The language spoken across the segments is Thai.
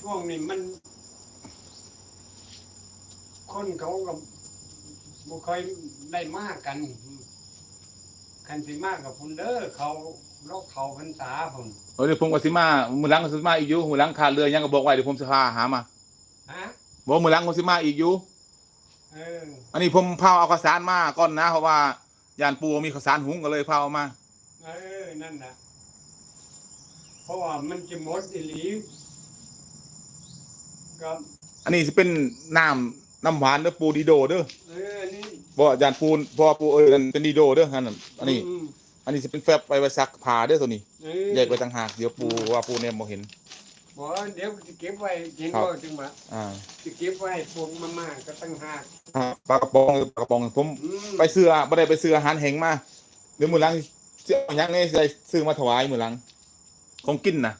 ช่วงนี้มัน คนเขาก็บ่ค่อยได้มากกัน คันสิมากกับพุ่นเด้อเขาลกเขาพรรษาพุ่นเออเดี๋ยวผมกับสิมามือหลังกับสิมาอีกอยู่มือหลังขาดเรือยังก็บอกไว้เดี๋ยวผมจะพาหามาฮะบอกมือหลังกับสิมาอีกอยู่เอออันนี้ผมเผาเอาข้าวสารมาก่อนนะเพราะว่ายานปูมีข้าวสารหุงก็เลยเผาเอามา เออนั่นน่ะเพราะว่ามันจะหมดอีหลี ก็อันนี้จะเป็นน้ำน้ำหวานเด้อปูดีโดเด้อเออนี่บ่ยานปูนเพราะว่าปูเออมันเป็นดีโดเด้อฮันนอันนี้ มอันนี้จะเป็นแฟบไปไว้ซักผ้าเด้อตัวนี้เออแยกไว้ต่างหากเดี๋ยวปูว่าปูเนี่ยบ่เห็น บอกว่าเดี๋ยวจะเก็บไว้เห็นครับ ว่าจังหวะอ่าจะเก็บไว้พวกมาม่าก็ตั้งหากปลากระป๋องปลากระป๋องผมอืมไปซื้อบ่ได้ไปซื้ออาหารแห้งมาเดี๋ยวมือหลังเสียยังไงสิได้ซื้อมาถวายมือหลัง ของกินน่ะ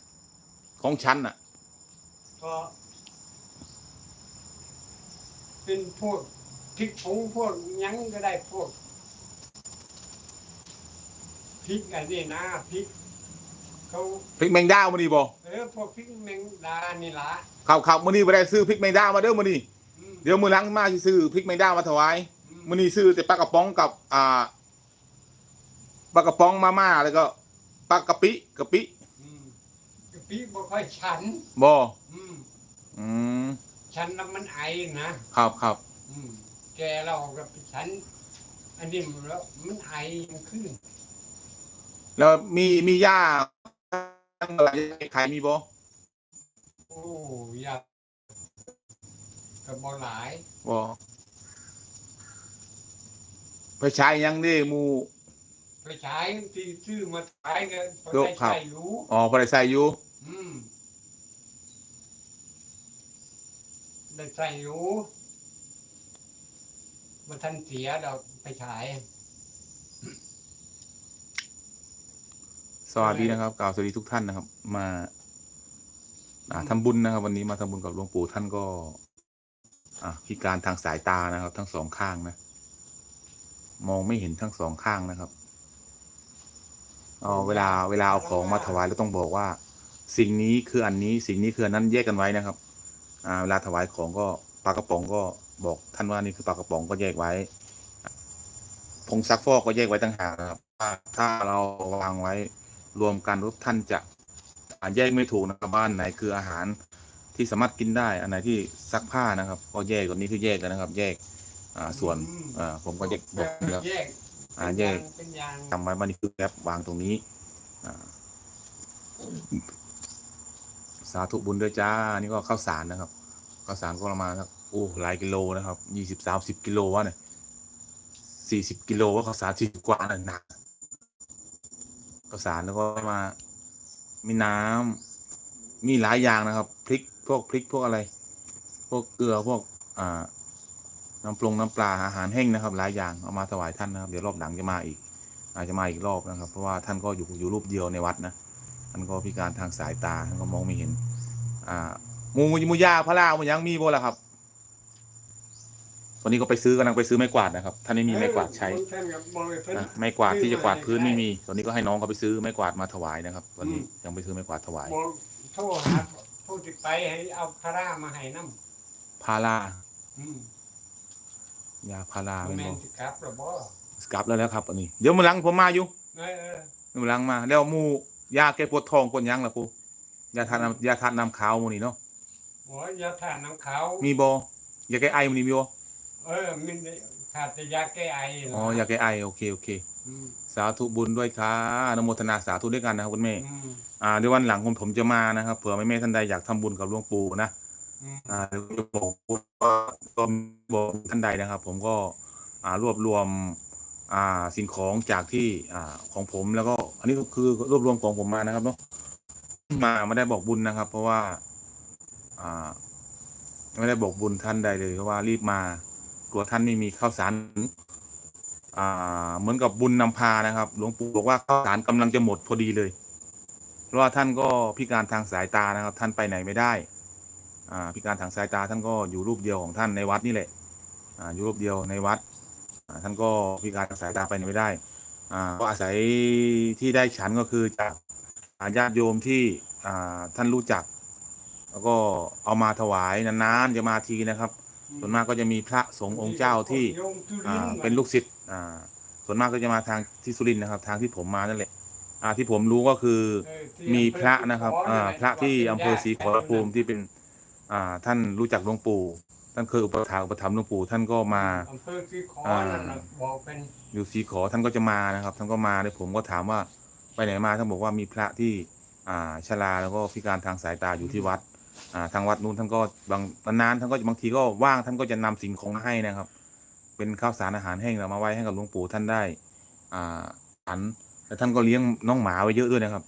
ของฉันน่ะก็เป็นพวกพริกผงพวกหยังก็ได้พวกพริกอันนี้นะพริกเขาพริกแมงดามื้อนี้บ่เออพวกพริกแมงดานี่ละครับครับมื้อนี้บ่ได้ซื้อพริกแมงดามาเด้อมื้อนี้อืมเดี๋ยวมื้อหลังมาสิซื้อพริกแมงดามาถวายอืมมื้อนี้ซื้อแต่ปลากระป๋องกับ อ่าปลากระป๋องมาม่าแล้วก็ปลากะปิกะปิอืมกะปิบ่ค่อยฉันบ่อืมอืม ฉันแล้วมันไอนะครับครับอืมแกเรากับฉัน อันนี้มันแล้วมันไอมันขึ้นแล้วมีมีหญ้าอะไรขายมีบ่โอ้ยากกับบ่หลายบ่ไปใช้ยังเด้หมู่ไปใช้ที่ซื้อมาขายกันไปโลกครับใช้รู้อ๋อบ่ได้ใส่อยู่อืม ได้ใส่รู้มาทันเสียเราไปฉาย สวัสดีนะครับกล่าวสวัสดีทุกท่านนะครับ มาอ่าทำบุญนะครับ วันนี้มาทำบุญกับหลวงปู่ท่านก็ อ่าพิการทางสายตานะครับ ทั้งสองข้างนะ มองไม่เห็นทั้งสองข้างนะครับเอาเวลาเวลาเอาของมาถวายเราต้องบอกว่า สิ่งนี้คืออันนี้ สิ่งนี้คืออันนั้นแยกกันไว้นะครับ เวลาถวายของก็ปลากระป๋องก็บอกท่านว่านี่คือปลากระป๋องก็แยกไว้ผงซักฟอกก็แยกไว้ต่างหากนะครับว่าถ้าเราวางไว้รวมกันปุ๊บท่านจะอ่าแยกไม่ถูกนะครับบ้านไหนคืออาหารที่สามารถกินได้ อันไหนที่ซักผ้านะครับ ก็แยกตัวนี้คือแยกกันนะครับ แยกส่วนผมก็แยกบอกแล้วแยกแยกทำไว้มันนี่คือแอปวางตรงนี้ สาธุบุญด้วยจ้า นี่ก็ข้าวสารนะครับ ข้าวสารก็ประมาณสักโอ้หลายกิโลนะครับ ยี่สิบสามสิบกิโลวะเนี่ยสี่สิบกิโลว่าข้าวสารสี่สิบกว่าน่ะหนักข้าวสารแล้วก็มา มีน้ำมีหลายอย่างนะครับ พริกพวกพริกพวกอะไร พวกเกลือพวกอ่าน้ำปรุงน้ำปลาอาหารแห้งนะครับ หลายอย่างเอามาถวายท่านนะครับ เดี๋ยวรอบหลังจะมาอีก อาจจะมาอีกรอบนะครับ เพราะว่าท่านก็อยู่อยู่รูปเดียวในวัดนะ ท่านก็พิการทางสายตาท่านก็มองไม่เห็น อ่าหมูหมูยาพระลาหมูยังมีบ่ล่ะครับวันนี้ก็ไปซื้อกำลังไปซื้อไม้กวาดนะครับท่านไม่มีไม้กวาดใช้ท่านกับบอกเลยเพิ่นนะไม้กวาดที่จะกวาดพื้นไม่มีตอนนี้ก็ให้น้องเขาไปซื้อไม้กวาดมาถวายนะครับวันนี้ยังไปซื้อไม้กวาดถวายบอกโทรหาผู้ติดไปให้เอาพารามาให้น้พาราำอืมยาพาราบ่เป็นแม่บ่นสิครับหรอบ่กลับแล้วแล้วครับอันนี้ เดี๋ยวมื้อหลังผมมาอยู่เออเออมื้อหลังมา แล้วหมู ยาแก้ปวดท้องปวดหยังล่ะปูยาทานน้ำยาทานน้ำขาวหมูนี่เนาะหัวยาทานน้ำขาวมีบ่ยาแก้ไอหมูนี่มีบ่เออมันขาดแต่ยาแก้ไอนะอ๋อยาแก้ไอโอเคโอเค อืมสาธุบุญด้วยค่ะอนุโมทนาสาธุด้วยกันนะครับคุณแม่อืมอ่าเดี๋ยววันหลังผมผมจะมานะครับเผื่อแม่แม่ๆท่านใดอยากทำบุญกับหลวงปู่นะ อืมอ่าเดี๋ยวจะบอกว่าก็บอกท่านใดนะครับ ผมก็อ่ารวบรวมอ่า สิ่งของจากที่อ่าของผมแล้วก็ อันนี้ก็คือรวบรวมของผมมานะครับเนาะมาไม่ได้บอกบุญนะครับ เพราะว่าอ่าไม่ได้บอกบุญท่านใดเลยเพราะว่ารีบมากลัวท่านไม่มีข้าวสารอ่าเหมือนกับบุญนำพานะครับ หลวงปู่บอกว่าข้าวสารกำลังจะหมดพอดีเลย เพราะว่าท่านก็พิการทางสายตานะครับ ท่านไปไหนไม่ได้อ่าพิการทางสายตาท่านก็อยู่รูปเดียวของท่านในวัดนี่แหละอ่าอยู่รูปเดียวในวัด ท่านก็พิการทางสายตาไปไหนไม่ได้อ่าก็อาศัยที่ได้ฉันก็คือจากญาติโยมที่อ่าท่านรู้จัก แล้วก็เอามาถวายนานๆจะมาทีนะครับส่วนมากก็จะมีพระสงฆ์องค์เจ้าที่อ่าเป็นลูกศิษย์อ่าส่วนมากก็จะมาทางที่สุรินทร์นะครับ ทางที่ผมมานั่นแหละอ่าที่ผมรู้ก็คือมีพระนะครับอ่าพระที่อำเภอศรีขอรภูมิที่เป็นอ่าท่านรู้จักหลวงปู่ ท่านเคยอุปถากอุปถัมภ์หลวงปู่ท่านก็มา อำเภอที่ขออ่านั่นน่ะบอกเป็นอยู่ศรีขอท่านก็จะมานะครับ ท่านก็มาเลยผมก็ถามว่าไปไหนมาท่านบอกว่ามีพระที่อ่าชราแล้วก็พิการทางสายตาอยู่ที่วัดอ่าทางวัดนู้นท่านก็บางนานๆท่านก็บางทีก็ว่างท่านก็จะนำสิ่งของมาให้นะครับ เป็นข้าวสารอาหารแห้งเรามาไว้ให้กับหลวงปู่ท่านได้อ่าอันแล้วท่านก็เลี้ยงน้องหมาไว้เยอะด้วยนะครับ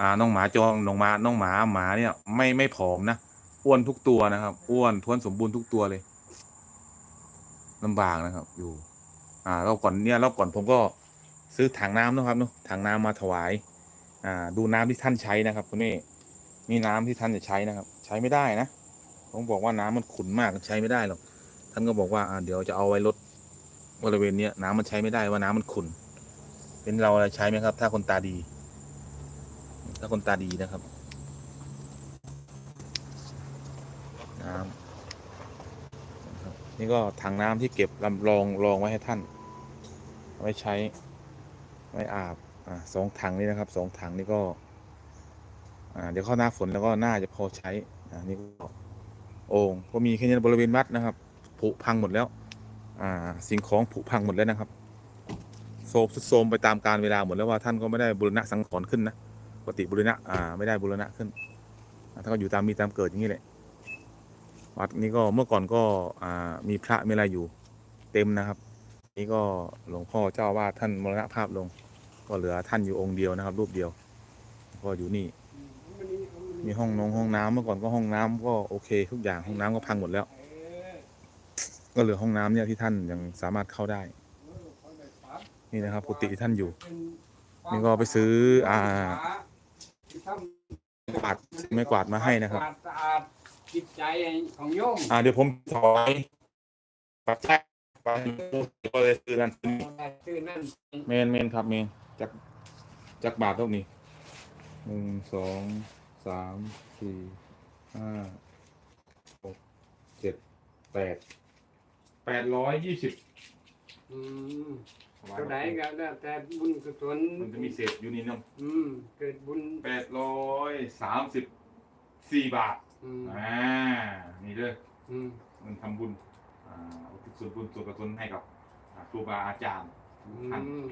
อ่าน้องหมาจองน้องหมาน้องหมาหมาเนี่ย ไม่ไม่ผอมนะ อ้วนทุกตัวนะครับ อ้วนท้วนสมบูรณ์ทุกตัวเลยลำบากนะครับ อยู่ อ่ารอบก่อนเนี่ยรอบก่อนผมก็ซื้อถังน้ำนะครับเนาะถังน้ำมาถวาย อ่า ดูน้ำที่ท่านใช้นะครับคุณนี่มีน้ำที่ท่านจะใช้นะครับ ใช้ไม่ได้นะผมบอกว่าน้ำมันขุ่นมากใช้ไม่ได้หรอกท่านก็บอกว่าอ่าเดี๋ยวจะเอาไว้ลดบริเวณเนี้ยน้ำมันใช้ไม่ได้ว่าน้ำมันขุ่นเป็นเราอะไรใช้ไหมครับ ถ้าคนตาดี ถ้าคนตาดีนะครับ นี่ก็ถังน้ำที่เก็บลำรองรองไว้ให้ท่านไว้ใช้ไว้อาบอ่าสองถังนี่นะครับสองถังนี่ก็ อ่า เดี๋ยวเข้าหน้าฝนแล้วก็น่าจะพอใช้อ่านี่ก็โอ่งก็มีแค่นี้บริเวณวัดนะครับผุพังหมดแล้ว อ่า สิ่งของผุพังหมดแล้วนะครับโซมทรุดโทมไปตามการเวลาหมดแล้วว่าท่านก็ไม่ได้บุรณะสังขรณ์ขึ้นนะปกติบุรณะอ่าไม่ได้บุรณะขึ้นท่านก็อยู่ตามมีตามเกิดอย่างนี้แหละ วัดนี้ก็เมื่อก่อนก็มีพระมีอะไรอยู่เต็มนะครับ นี่ก็หลวงพ่อเจ้าอาวาดท่านมรณภาพลง ก็เหลือท่านอยู่องค์เดียวนะครับ รูปเดียวก็อยู่นี่ มีห้องนงห้องน้ำเมื่อก่อนก็ห้องน้ำก็โอเค ทุกอย่างห้องน้ำก็พังหมดแล้ว ก็เหลือห้องน้ำเนี่ยที่ท่านยังสามารถเข้าได้ นี่นะครับกุฏิที่ท่านอยู่ นี่ก็ไปซื้ออ่ากวาดไม่กวาดมาให้นะครับ กวาดสะอาดจิตใจของโยมอ่าเดี๋ยวผมถอยปัจจัยไปก็เลยซื้อนั่นซื้อนี่ชื่อนั่นเมนเมนครับเมนจักจักบาทเท่านี้หนึ่งสองสามสี่ห้าหกเจ็ดแปดแปดร้อยยี่สิบอืมเท่าไหร่ก็แล้วแต่บุญกุศลมันจะมีเศษอยู่นี่เนาะอืมเกิดบุญแปดร้อยสามสิบสี่บาท อืมอ่านี่เด้ออืมมันทำบุญอ่าอุทิศส่วนบุญส่วนกุศลให้กับอ่าครูบาอาจารย์อืท่านม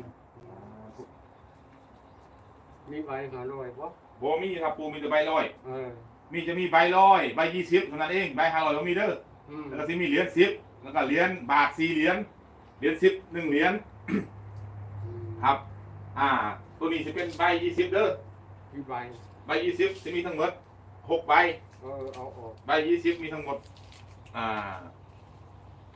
มีใบหาลอยบ่โบมีครับปูมีแต่ใบร้อย เออมีจะมีใบร้อยใบยี่สิบเท่านั้นเองใบห้าร้อยก็มีเด้ออืมแล้วก็จะมีเหรียญสิบแล้วก็เหรียญบาทสี่เหรียญเหรียญสิบหนึ่งเหรียญครับ อ่า ตัวนี้จะเป็นใบยี่สิบเด้อ มีใบใบยี่สิบจะมีทั้งหมดหกใบ เออเอาออกใบยี่สิบมีทั้งหมด อ่า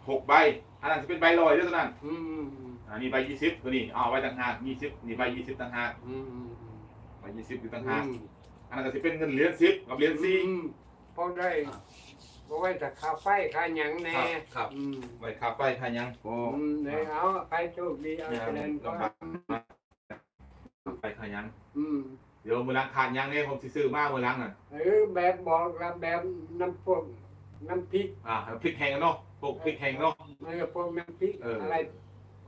หกใบ อันนั้นจะเป็นใบลอยเด้อตัวนั้นอืมอืมอืมอ่านี่ใบยี่สิบตัวนี้เอาไว้ต่างหากยี่สิบนี่ใบยี่สิบต่างหากอืมอืมอืมใบยี่สิบอยู่ต่างหากอืมอันนั้นก็จะเป็นเงินเหรียญสิบกับเหรียญสี่ อืมพอได้พอไว้แต่ค่าไฟค่าหยังแน่ครับอืมใบคาไปพายังโอ้อืมเนี่ยเอาไปโชคดีเอายังคะแนนก็ลำบากไปพายัง อืม เดี๋ยวมือล้างขาดยังเนี่ยผมสิซื้อมามือล้างน่ะเออแบบบอกละแบบน้ำพวกน้ำพริกอ่าพริกแห้งกันเนาะพวกพริกแห้งเนาะเออพวกน้ำพริกเออออะไร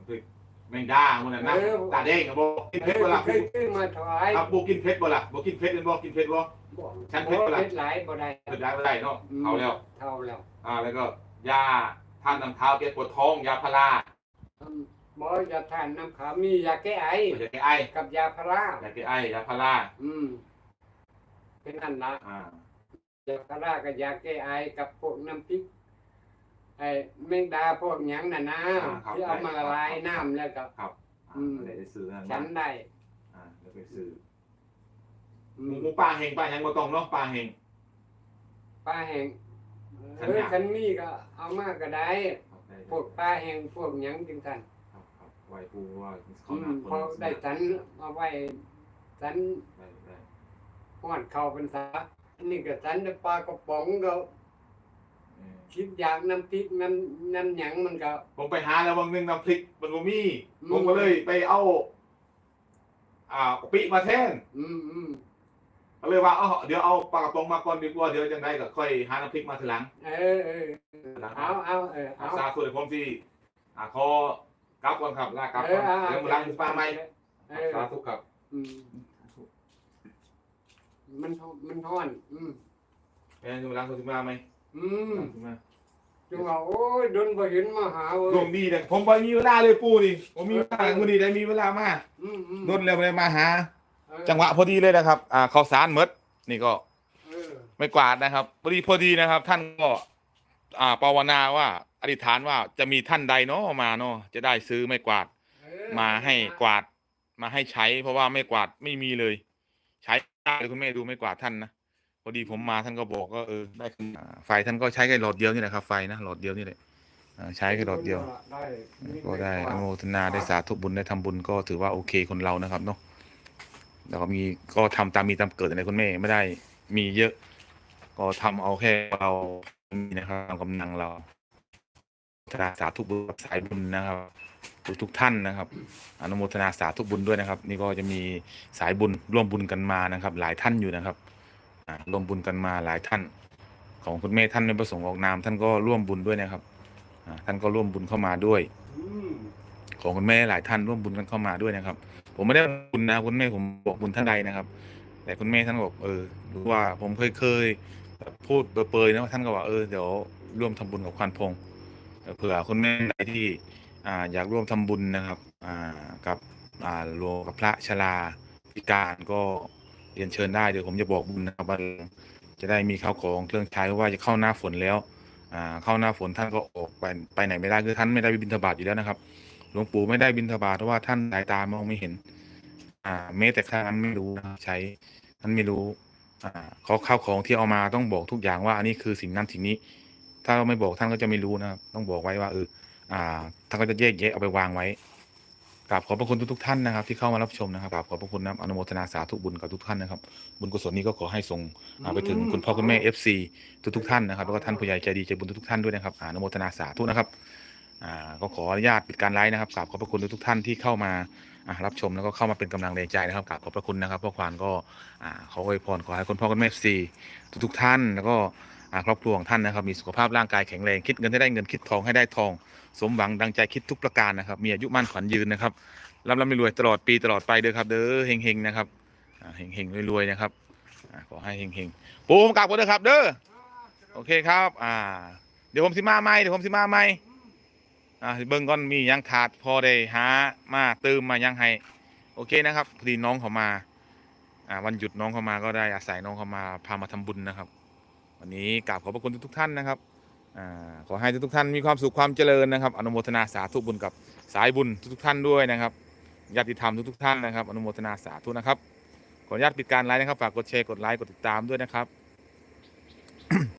พริกแมงดามือนั่นนะเออตาแดงกับโบกินเอเผ็ดอบ่ล่ะเคยซื้อมาถวายครับโบกินเผ็ดบ่ล่ะโบกินเผ็ดเป็นบ่กินเผ็ดบ่บอกฉันเพเผ็ดราะปะล่ะเผ็ดหลายบ่ได้เผ็ดได้ไม่ได้เนาะเขาแล้วเท่าแล้วอ่าแล้วก็ยาทานน้ำเท้าแก้ปวดท้องยาพาราอืม หมอจะทานน้ำขาวมียาแก้ไอ ยาแก้ไอกับยาพารายาแก้ไอยาพาราอืม เป็นอันละอ่ายาพารากับยาแก้ไอกับพวกน้ำพริกไอ้แมงดาพวกหยังน่ะนะที่เอามาละลายน้ำแล้วก็ ครับอืมอะไรได้ซื้อนั่นฉันได้อ่าเดี๋ยวไปซื้ออืหมูมหมูปลาเฮงปลายังบ่ต้องเนาะปลาเฮง ปลาแห้งเอฉันออยากฉันมีก็เอามาก็ได้ครับได้ พวกปลาแห้งพวกหยังจังซั่น ครับครับไว้ปูว่าเขาอืหมน้าฝนพอได้ฉันเอาไว้ฉันได้ได้ฮอดเข้าพรรษาอันนี้ก็ฉันได้ปลากระป๋องก็เออคิดอยากน้ำพริกน้ำน้ำหยังมันก็ ผมไปหาแล้วบางนึงน้ำพริกมันบ่มีอืม ผมก็เลยไปเอา อ่ากะปิมาแทนอืมอืมก็เลยว่าเอาเดี๋ยวเอาปลากระป๋องมาก่อนดีกว่าเดี๋ยวจังไดก็ค่อยหาน้ำพริกมาทีหลังเออเออเอาเอาเอออาเอาซาคุยผมที่อ่าขอ กลับก่อนครับลากลับก่อนเดี๋ยวมาล้างป้าไหมเออสาธุครับอืมมันทมันทอน อืมแม่จะมาล้างคุณป้าไหมอืมคุณป้าจังว่าโอ้ยโดนบ่เห็นมาหาเว้ดวยงดีเนี่ยผมบ่มีเวลาเลยปู่นี่ผมมีเวลามื้อนี้ได้มีเวลามาอืมอืมโดนแล้วเลยมาหา เออจังหวะพอดีเลยนะครับ อ่าข้าวสารหมดนี่ก็ เออ ไม่กวาดนะครับพอดีพอดีนะครับ ท่านก็ อ่าภาวนาว่า อธิษฐานว่าจะมีท่านใดเนาะมาเนาะจะได้ซื้อไม่กวาดเออมาให้กวาดมาให้ใช้ เพราะว่าไม่กวาดไม่มีเลย ใช้ได้เลยคุณแม่ดูไม่กวาดท่านนะพอดีผมมาท่านก็บอกก็เออได้ขึ้นอ่าไฟท่านก็ใช้แค่หลอดเดียวนี่แหละครับไฟนะหลอดเดียวนี่แหละอ่าใช้แค่หลอดเดียวได้ก็ได้อนุโมทนาได้สาธุบุญได้ทำบุญก็ถือว่าโอเคคนเรานะครับเนาะแล้วก็มีก็ทำตามมีตามเกิดอะไรคุณแม่ไม่ได้มีเยอะ ก็ทำเอาแค่เรามีนะครับตามกำลังเรา ทนาสาธุบุญสายบุญนะครับทุกทุกท่านนะครับอนุโมทนาสาธุบุญด้วยนะครับ นี่ก็จะมีสายบุญร่วมบุญกันมานะครับ หลายท่านอยู่นะครับร่วมบุญกันมาหลายท่าน ของคุณแม่ท่านไม่ประสงค์ออกนามท่านก็ร่วมบุญด้วยนะครับท่านก็ร่วมบุญเข้ามาด้วย ของคุณแม่หลายท่านร่วมบุญกันเข้ามาด้วยนะครับ ผมไม่ได้บุญนะคุณแม่ผมบอกบุญท่านใดนะครับ แต่คุณแม่ท่านบอกเออรู้ว่าผมเคยเคยพูดเปรยๆนะท่านก็ว่าเออเดี๋ยวร่วมทำบุญกับควานพงษ์ เผื่อคุณแม่ใดที่อ่าอยากร่วมทำบุญนะครับอ่ากับอ่าหลวงกับพระชราพิการก็เรียนเชิญได้เดี๋ยวผมจะบอกบุญนะครับว่าจะได้มีข้าวของเครื่องใช้เพราะว่าจะเข้าหน้าฝนแล้วอ่าเข้าหน้าฝนท่านก็ออกไปไปไหนไม่ได้คือท่านไม่ได้บิณฑบาตอยู่แล้วนะครับ หลวงปู่ไม่ได้บิณฑบาตเพราะว่าท่านสายตามองไม่เห็นอ่าแม้แต่ท่านไม่รู้นะใช้ท่านไม่รู้อ่าเขาข้าวของที่เอามาต้องบอกทุกอย่างว่าอันนี้คือสิ่งนั้นสิ่งนี้ ถ้าเราไม่บอกท่านก็จะไม่รู้นะครับ ต้องบอกไว้ว่าเอออ่าท่านก็จะแยกแยะเอาไปวางไว้กราบขอบพระคุณทุกๆท่านนะครับ ที่เข้ามารับชมนะครับกราบขอบพระคุณนะครับอนุโมทนาสาธุบุญกับทุกท่านนะครับ บุญกุศลนี้ก็ขอให้ส่งไปถึงคุณพ่อคุณแม่ FC ทุกๆท่านนะครับแล้วก็ท่านผู้ใหญ่ใจดีใจบุญทุกๆท่านด้วยนะครับอนุโมทนาสาธุนะครับอ่าก็ขออนุญาตปิดการไลฟ์นะครับกราบขอบพระคุณทุกๆท่านที่เข้ามารับชมแล้วก็เข้ามาเป็นกำลังแรงใจนะครับกราบขอบพระคุณนะครับพ่อควานก็อ่าขออวยพรขอให้คุณพ่อคุณแม่ FC ทุกๆท่านแล้วก็อ่า ครอบครัวของท่านนะครับ มีสุขภาพร่างกายแข็งแรงคิดเงินให้ได้เงินคิดทองให้ได้ทอง สมหวังดังใจคิดทุกประการนะครับ มีอายุมั่นขวัญยืนนะครับร่ำร่ำรวยตลอดปีตลอดไปเด้อครับ เด้อเฮงๆนะครับอ่าเฮงๆรวยๆนะครับอขอให้เฮงๆปูผมกลับก่อนเด้อครับ เด้อโอเคครับ อ่า เดี๋ยวผมสิมาใหม่เดี๋ยวผมสิมาใหม่อ่าเบิ่งก่อนมียังขาดพอได้หามาเติมมายังให้โอเคนะครับพอดีน้องเขามา อ่าวันหยุดน้องเขามาก็ได้อาศัยน้องเขามาพามาทำบุญนะครับ วันนี้กราบขอบพระคุณทุกๆท่านนะครับอขอให้ทุกๆท่านมีความสุขความเจริญนะครับ อนุโมทนาสาธุบุญกับสายบุญทุกๆท่านด้วยนะครับญาติธรรมทุกๆท่านนะครับ อนุโมทนาสาธุนะครับขออนุญาตปิดการไลฟ์นะครับฝากกดแชร์กดไลค์กดติดตามด้วยนะครับ